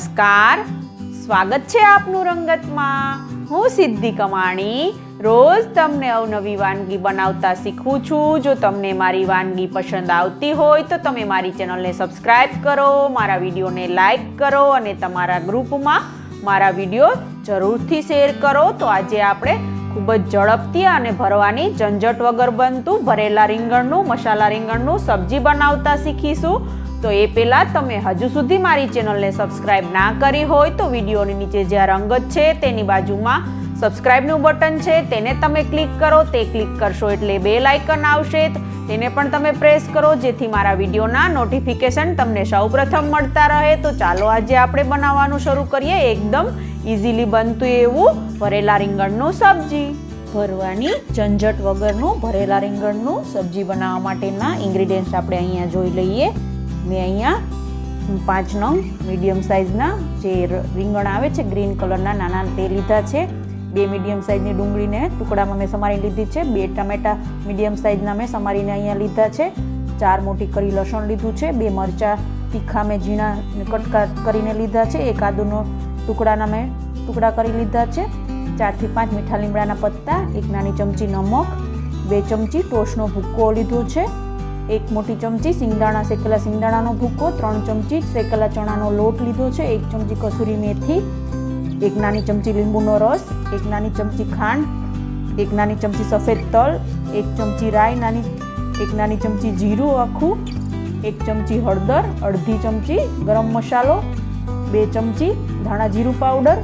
નમસ્કાર. સ્વાગત છે આપનું રંગતમાં. હું સિદ્ધિ કમાણી. રોજ તમને અવનવી વાનગી બનાવતા શીખું છું. જો તમને મારી વાનગી પસંદ આવતી હોય તો તમે મારી ચેનલને સબસ્ક્રાઈબ કરો, મારા વિડીયોને લાઈક કરો અને તમારા ગ્રુપમાં મારા વીડિયો જરૂરથી શેર કરો. તો આજે આપણે ખૂબ જ ઝડપથી અને ભરવાની ઝંઝટ વગર બનતું ભરેલા રીંગણનું, મસાલા રીંગણનું સબ્જી બનાવતા શીખીશું. તો એ પહેલાં તમે હજુ સુધી મારી ચેનલને સબસ્ક્રાઇબ ના કરી હોય તો વિડીયોની નીચે જ્યાં રંગત છે તેની બાજુમાં સબસ્ક્રાઇબનું બટન છે, તેને તમે ક્લિક કરો, તે ક્લિક કરશો એટલે બે લાઇકન આવશે. તેને પણ તમે પ્રેસ કરો, જેથી મારા વિડીયોના નોટિફિકેશન તમને સૌપ્રથમ મળતા રહે. તો ચાલો આજે આપણે બનાવવાનું શરૂ કરીએ. એકદમ ઇઝીલી બનતું એવું ભરેલા રીંગણનું સબ્જી. ભરવાની ઝંઝટ વગરનું ભરેલા રીંગણનું સબ્જી બનાવવા માટેના ઇન્ગ્રીડિયન્ટ્સ આપણે અહીંયા જોઈ લઈએ. મેં અહીંયા પાંચ નંગ મીડિયમ સાઇઝના જે રીંગણ આવે છે ગ્રીન કલરના નાના તે લીધા છે. બે મીડિયમ સાઇઝની ડુંગળીને ટુકડામાં મેં સમારી લીધી છે. બે ટમેટા મીડિયમ સાઇઝના મેં સમારીને અહીંયા લીધા છે. ચાર મોટી કરી લસણ લીધું છે. બે મરચાં તીખા મેં ઝીણા કટકા કરીને લીધા છે. એક આદુનો ટુકડાના મેં ટુકડા કરી લીધા છે. ચારથી પાંચ મીઠા લીમડાના પત્તા, એક નાની ચમચી નમક, બે ચમચી ટોશનો ભૂક્કો લીધો છે. એક મોટી ચમચી સિંગદાણા શેકેલા સિંગદાણાનો ભૂકો, ત્રણ ચમચી શેકેલા ચણાનો લોટ લીધો છે, એક ચમચી કસૂરી મેથી, એક નાની ચમચી લીંબુનો રસ, એક નાની ચમચી ખાંડ, એક નાની ચમચી સફેદ તલ, એક ચમચી રાઈ નાની, એક નાની ચમચી જીરું આખું, એક ચમચી હળદર, અડધી ચમચી ગરમ મસાલો, બે ચમચી ધાણા જીરું પાવડર,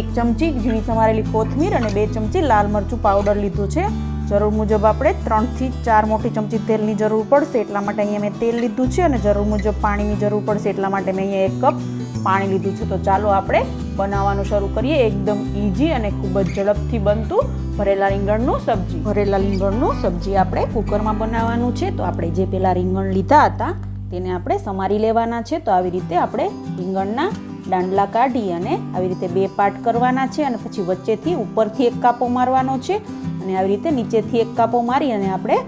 એક ચમચી ઝીણી સમારેલી કોથમીર અને બે ચમચી લાલ મરચું પાવડર લીધું છે. જરૂર મુજબ આપણે ત્રણથી ચાર મોટી ચમચી તેલની જરૂર પડશે, એટલા માટે અહીંયા મેં તેલ લીધું છે અને જરૂર મુજબ પાણીની જરૂર પડશે, એટલા માટે મેં અહીંયા એક કપ પાણી લીધું છે. તો ચાલો આપણે બનાવવાનું શરૂ કરીએ. એકદમ ઇઝી અને ખૂબ જ ઝડપથી બનતું ભરેલા રીંગણનું સબ્જી. ભરેલા રીંગણનું સબ્જી આપણે કુકરમાં બનાવવાનું છે. તો આપણે જે પેલા રીંગણ લીધા હતા, તેને આપણે સમારી લેવાના છે. તો આવી રીતે આપણે રીંગણના દાંડલા કાઢી અને આવી રીતે બે પાર્ટ કરવાના છે અને પછી વચ્ચેથી ઉપરથી એક કાપો મારવાનો છે અને આવી રીતે નીચેથી એક કાપો મારી અને આપણે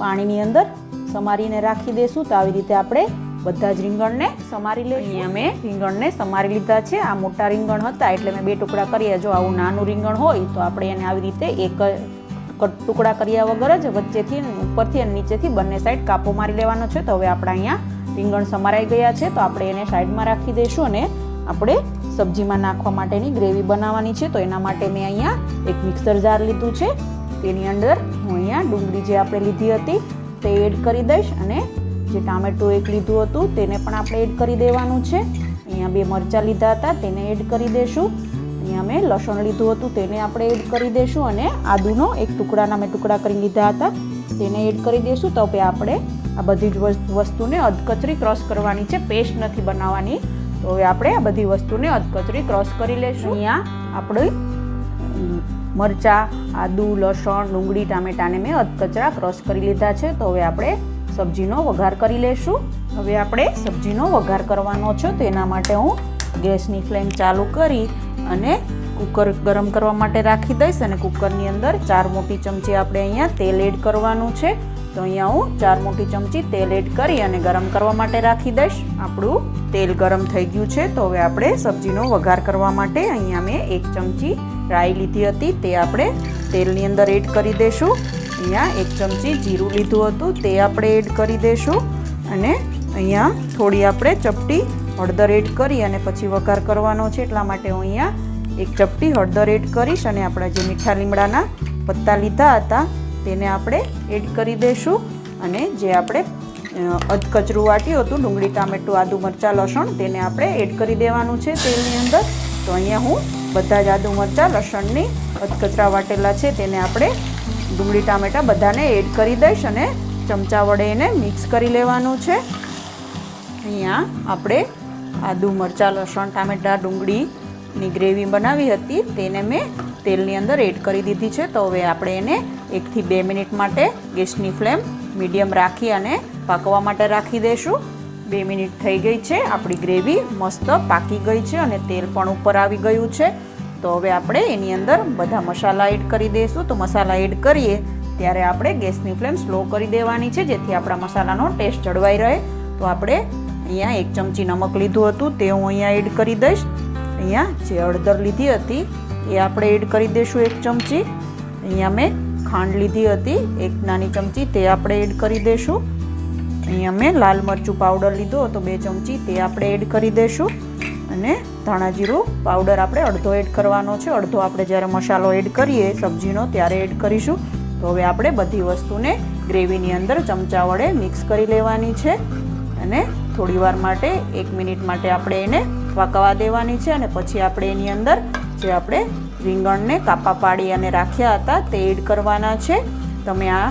પાણીની અંદર સમારીને રાખી દઈશું તો આવી રીતે આપણે બધા જ રીંગણને સમારી લઈએ અહીંયા મેં રીંગણને સમારી લીધા છે. આ મોટા રીંગણ હતા એટલે મેં બે ટુકડા કર્યા. જો આવું નાનું રીંગણ હોય તો આપણે એને આવી રીતે એક ટુકડા કર્યા વગર જ વચ્ચેથી ઉપરથી અને નીચેથી બંને સાઈડ કાપો મારી લેવાનો છે. તો હવે આપણે અહીંયા રીંગણ સમારાઈ ગયા છે. તો આપણે એને સાઈડમાં રાખી દઈશું અને આપણે સબ્જીમાં નાખવા માટેની ગ્રેવી બનાવવાની છે. તો એના માટે મેં અહીંયા એક મિક્સર જાર લીધું છે. તેની અંદર હું અહીંયા ડુંગળી જે આપણે લીધી હતી તે એડ કરી દઈશ અને જે ટામેટું એક લીધું હતું તેને પણ આપણે એડ કરી દેવાનું છે. અહીંયા બે મરચાં લીધા હતા, તેને એડ કરી દઈશું અહીંયા મેં લસણ લીધું હતું, તેને આપણે એડ કરી દઈશું અને આદુનો એક ટુકડાના મેં ટુકડા કરી લીધા હતા, તેને એડ કરી દઈશું તો આપણે આ બધી જ વસ્ત- વસ્તુને અધકચરી ક્રોસ કરવાની છે. પેસ્ટ નથી બનાવવાની. તો હવે આપણે આ બધી વસ્તુને અધકચરી ક્રોસ કરી લઈશું અહીંયા. આપણે મરચાં આદુ લસણ ડુંગળી ટામેટાને મેં અધકચરા ક્રોસ કરી લીધા છે. તો હવે આપણે સબ્જીનો વઘાર કરી લઈશું હવે આપણે સબ્જીનો વઘાર કરવાનો છે. તો એના માટે હું ગેસની ફ્લેમ ચાલુ કરી અને કુકર ગરમ કરવા માટે રાખી દઈશ અને કુકરની અંદર ચાર મોટી ચમચી આપણે અહીંયા તેલ એડ કરવાનું છે. તો અહીંયા હું ચાર મોટી ચમચી તેલ એડ કરી અને ગરમ કરવા માટે રાખી દઈશ. આપણું તેલ ગરમ થઈ ગયું છે, તો હવે આપણે સબ્જીનો વઘાર કરવા માટે અહીંયા મેં એક ચમચી રાઈ લીધી હતી, તે આપણે તેલની અંદર એડ કરી દઈશું. અહીંયા એક ચમચી જીરું લીધું હતું, તે આપણે એડ કરી દઈશું. અને અહીંયા થોડી આપણે ચપટી હળદર એડ કરી અને પછી વઘાર કરવાનો છે, એટલા માટે હું અહીંયા એક ચપટી હળદર એડ કરીશ. અને આપણા જે મીઠા લીમડાના પત્તા લીધા હતા તેને આપણે એડ કરી દઈશું અને જે આપણે અધકચરું વાટ્યું હતું, ડુંગળી, ટામેટું, આદુ મરચાં, લસણ, તેને આપણે એડ કરી દેવાનું છે તેલની અંદર. તો અહીંયા હું બધા જ આદુ મરચાં, લસણની અધકચરા વાટેલા છે તેને આપણે ડુંગળી, ટામેટાં બધાને એડ કરી દઈશ અને ચમચા વડે એને મિક્સ કરી લેવાનું છે. અહીંયા આપણે આદુ મરચાં, લસણ, ટામેટાં, ડુંગળીની ગ્રેવી બનાવી હતી, તેને મેં તેલની અંદર એડ કરી દીધી છે. તો હવે આપણે એને એકથી બે મિનિટ માટે ગેસની ફ્લેમ મીડિયમ રાખી અને પાકવા માટે રાખી દઈશું બે મિનિટ થઈ ગઈ છે, આપણી ગ્રેવી મસ્ત પાકી ગઈ છે અને તેલ પણ ઉપર આવી ગયું છે. તો હવે આપણે એની અંદર બધા મસાલા એડ કરી દઈશું તો મસાલા એડ કરીએ, ત્યારે આપણે ગેસની ફ્લેમ સ્લો કરી દેવાની છે, જેથી આપણા મસાલાનો ટેસ્ટ જળવાઈ રહે. તો આપણે અહીંયા એક ચમચી નમક લીધું હતું, તે હું અહીંયા એડ કરી દઈશ. અહીંયા જે હળદર લીધી હતી, એ આપણે એડ કરી દઈશું એક ચમચી. અહીંયા મેં ખાંડ લીધી હતી, એક નાની ચમચી તે આપણે એડ કરી દઈશું અહીંયા મેં લાલ મરચું પાવડર લીધો હતો, બે ચમચી તે આપણે એડ કરી દઈશું અને ધાણા જીરું પાવડર આપણે અડધો એડ કરવાનો છે. અડધો આપણે જ્યારે મસાલો એડ કરીએ, સબ્જીનો ત્યારે એડ કરીશું. તો હવે આપણે બધી વસ્તુને ગ્રેવીની અંદર ચમચા વડે મિક્સ કરી લેવાની છે. અને થોડીવાર માટે, એક મિનિટ માટે આપણે એને પકવા દેવાની છે. અને પછી આપણે એની અંદર જે આપણે રીંગણને કાપા પાડી અને રાખ્યા હતા, તે એડ કરવાના છે. તમે આ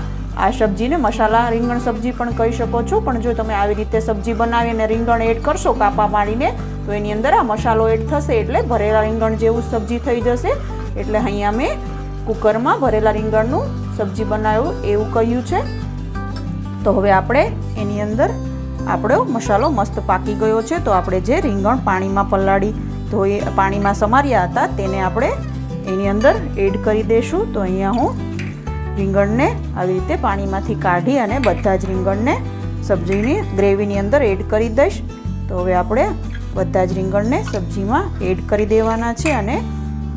આ સબ્જીને મસાલા રીંગણ સબ્જી પણ કહી શકો છો, પણ જો તમે આવી રીતે સબ્જી બનાવી અને રીંગણ એડ કરશો કાપા પાડીને, તો એની અંદર આ મસાલો એડ થશે એટલે ભરેલા રીંગણ જેવું સબ્જી થઈ જશે. એટલે અહીંયા મેં કુકરમાં ભરેલા રીંગણનું સબ્જી બનાવ્યું એવું કહ્યું છે. તો હવે આપણે એની અંદર આપણો મસાલો મસ્ત પાકી ગયો છે. તો આપણે જે રીંગણ પાણીમાં પલાળી ધોઈ, પાણીમાં સમાર્યા હતા, તેને આપણે એની અંદર એડ કરી દઈશું તો અહીંયા હું રીંગણને આવી રીતે પાણીમાંથી કાઢી અને બધા જ રીંગણને સબ્જીની ગ્રેવીની અંદર એડ કરી દઈશ. તો હવે આપણે બધા જ રીંગણને સબ્જીમાં એડ કરી દેવાના છે અને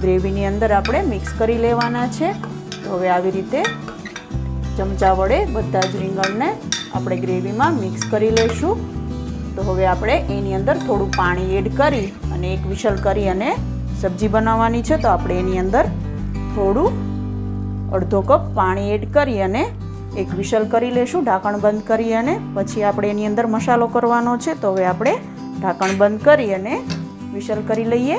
ગ્રેવીની અંદર આપણે મિક્સ કરી લેવાના છે. તો હવે આવી રીતે ચમચા વડે બધા જ રીંગણને આપણે ગ્રેવીમાં મિક્સ કરી લઈશું. તો હવે આપણે એની અંદર થોડું પાણી એડ કરી અને એક વિશલ કરી અને સબ્જી બનાવવાની છે, તો આપણે એની અંદર થોડું અડધો કપ પાણી એડ કરી અને એક વિશલ કરી લેશું, ઢાંકણ બંધ કરી અને પછી આપણે એની અંદર મસાલો કરવાનો છે, તો હવે આપણે ઢાંકણ બંધ કરી અને વિશલ કરી લઈએ.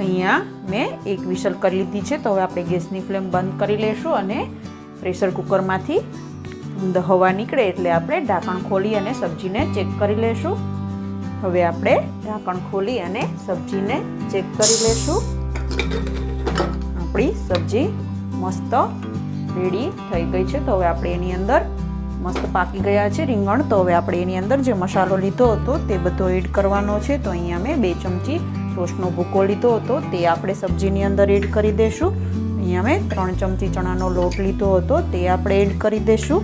અહીંયા મેં એક વિશલ કરી લીધી છે, તો હવે આપણે ગેસની ફ્લેમ બંધ કરી લેશું અને પ્રેશર કુકરમાંથી હવા નીકળે એટલે આપણે ઢાંકણ ખોલી અને સબ્જીને ચેક કરી લેશું. હવે આપણે ઢાંકણ ખોલી અને સબ્જીને ચેક કરી લેશું. આપણી સબ્જી મસ્ત રેડી થઈ ગઈ છે. તો હવે આપણે એની અંદર મસ્ત પાકી ગયા છે રીંગણ. તો હવે આપણે એની અંદર જે મસાલો લીધો હતો તે બધો એડ કરવાનો છે. તો અહીંયા મેં બે ચમચી ટોસ્ટનો ભૂકો લીધો હતો. તે આપણે સબ્જીની અંદર એડ કરી દઈશું અહીંયા મેં ત્રણ ચમચી ચણાનો લોટ લીધો હતો. તે આપણે એડ કરી દઈશું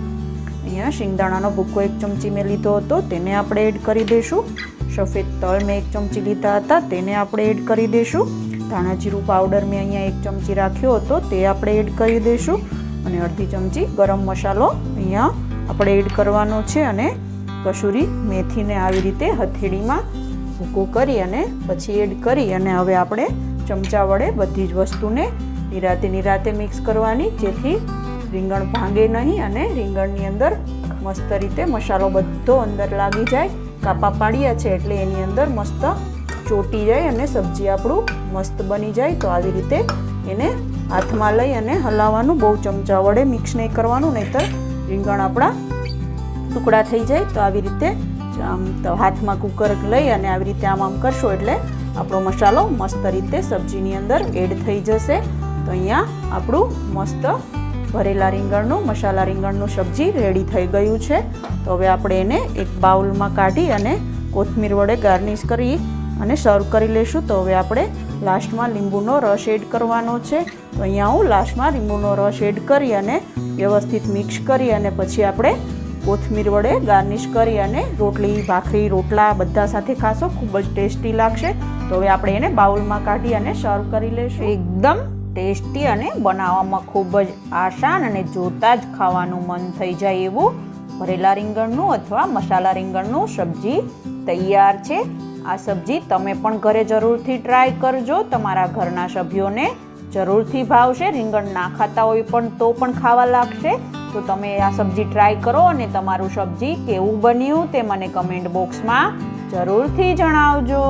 અહીંયા શિંગદાણાનો ભૂકો એક ચમચી મેં લીધો હતો. તેને આપણે એડ કરી દઈશું સફેદ તલ મેં એક ચમચી લીધા હતા, તેને આપણે એડ કરી દઈશું ધાણા જીરું પાવડર મેં અહીંયા એક ચમચી રાખ્યો હતો, તે આપણે એડ કરી દઈશું અને અડધી ચમચી ગરમ મસાલો અહીંયા આપણે એડ કરવાનો છે અને કસૂરી મેથીને આવી રીતે હથેળીમાં ભૂકો કરી અને પછી એડ કરી અને હવે આપણે ચમચા વડે બધી જ વસ્તુને નિરાતે નિરાતે મિક્સ કરવાની, જેથી રીંગણ ભાંગે નહીં અને રીંગણની અંદર મસ્ત રીતે મસાલો બધો અંદર લાગી જાય. કાપા પાડ્યા છે એટલે એની અંદર મસ્ત ચોટી જાય અને સબ્જી આપણું મસ્ત બની જાય. તો આવી રીતે એને હાથમાં લઈ અને હલાવવાનું. બહુ ચમચા વડે મિક્સ નહીં કરવાનું, નહીંતર રીંગણ આપણા ટુકડા થઈ જાય. તો આવી રીતે આમ તો હાથમાં કુકર લઈ અને આવી રીતે આમ આમ કરશો એટલે આપણો મસાલો મસ્ત રીતે સબ્જીની અંદર એડ થઈ જશે. તો અહીંયા આપણું મસ્ત ભરેલા રીંગણનું, મસાલા રીંગણનું સબ્જી રેડી થઈ ગયું છે. તો હવે આપણે એને એક બાઉલમાં કાઢી અને કોથમીર વડે ગાર્નિશ કરી અને સર્વ કરી લઈશું તો હવે આપણે લાસ્ટમાં લીંબુનો રસ એડ કરવાનો છે. તો અહીંયા હું લાસ્ટમાં લીંબુનો રસ એડ કરી અને વ્યવસ્થિત મિક્સ કરી અને પછી આપણે કોથમીર વડે ગાર્નિશ કરી અને રોટલી, ભાખરી, રોટલા બધા સાથે ખાશો. ખૂબ જ ટેસ્ટી લાગશે. તો હવે આપણે એને બાઉલમાં કાઢી અને સર્વ કરી લઈશું એકદમ ટેસ્ટી અને બનાવવામાં ખૂબ જ આસાન અને જોતા જ ખાવાનું મન થઈ જાય એવું ભરેલા રીંગણનું અથવા મસાલા રીંગણનું સબ્જી તૈયાર છે. આ સબ્જી તમે પણ ઘરે જરૂરથી ટ્રાય કરજો. તમારા ઘરના સભ્યોને જરૂરથી ભાવશે. રીંગણ ના ખાતા હોય પણ તો પણ ખાવા લાગશે. તો તમે આ સબ્જી ટ્રાય કરો અને તમારું સબ્જી કેવું બન્યું તે મને કમેન્ટ બોક્સમાં જરૂરથી જણાવજો.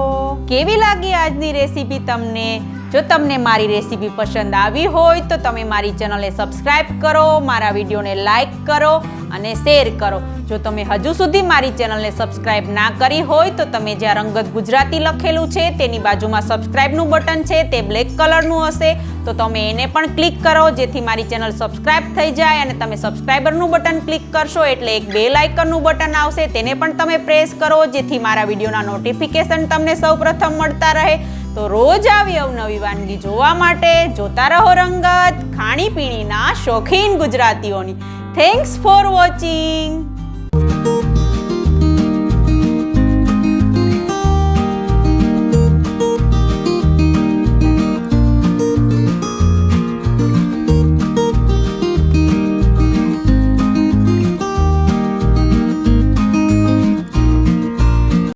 કેવી લાગી આજની રેસીપી તમને? જો તમને મારી રેસીપી પસંદ આવી હોય તો તમે મારી ચેનલને સબસ્ક્રાઈબ કરો, મારા વિડીયોને લાઇક કરો અને શેર કરો. જો તમે હજુ સુધી મારી ચેનલને સબસ્ક્રાઈબ ના કરી હોય તો તમે જ્યાં રંગત ગુજરાતી લખેલું છે તેની બાજુમાં સબસ્ક્રાઈબનું બટન છે, તે બ્લેક કલરનું હશે. તો તમે એને પણ ક્લિક કરો જેથી મારી ચેનલ સબસ્ક્રાઈબ થઈ જાય અને તમે સબસ્ક્રાઈબરનું બટન ક્લિક કરશો એટલે એક બેલ આઇકનનું બટન આવશે. તેને પણ તમે પ્રેસ કરો જેથી મારા વિડીયોના નોટિફિકેશન તમને સૌપ્રથમ મળતા રહે. તો રોજ આવી અવનવી વાનગી જોવા માટે જોતા રહો રંગત, ખાણીપીણીના શોખીન ગુજરાતીઓની. Thanks for watching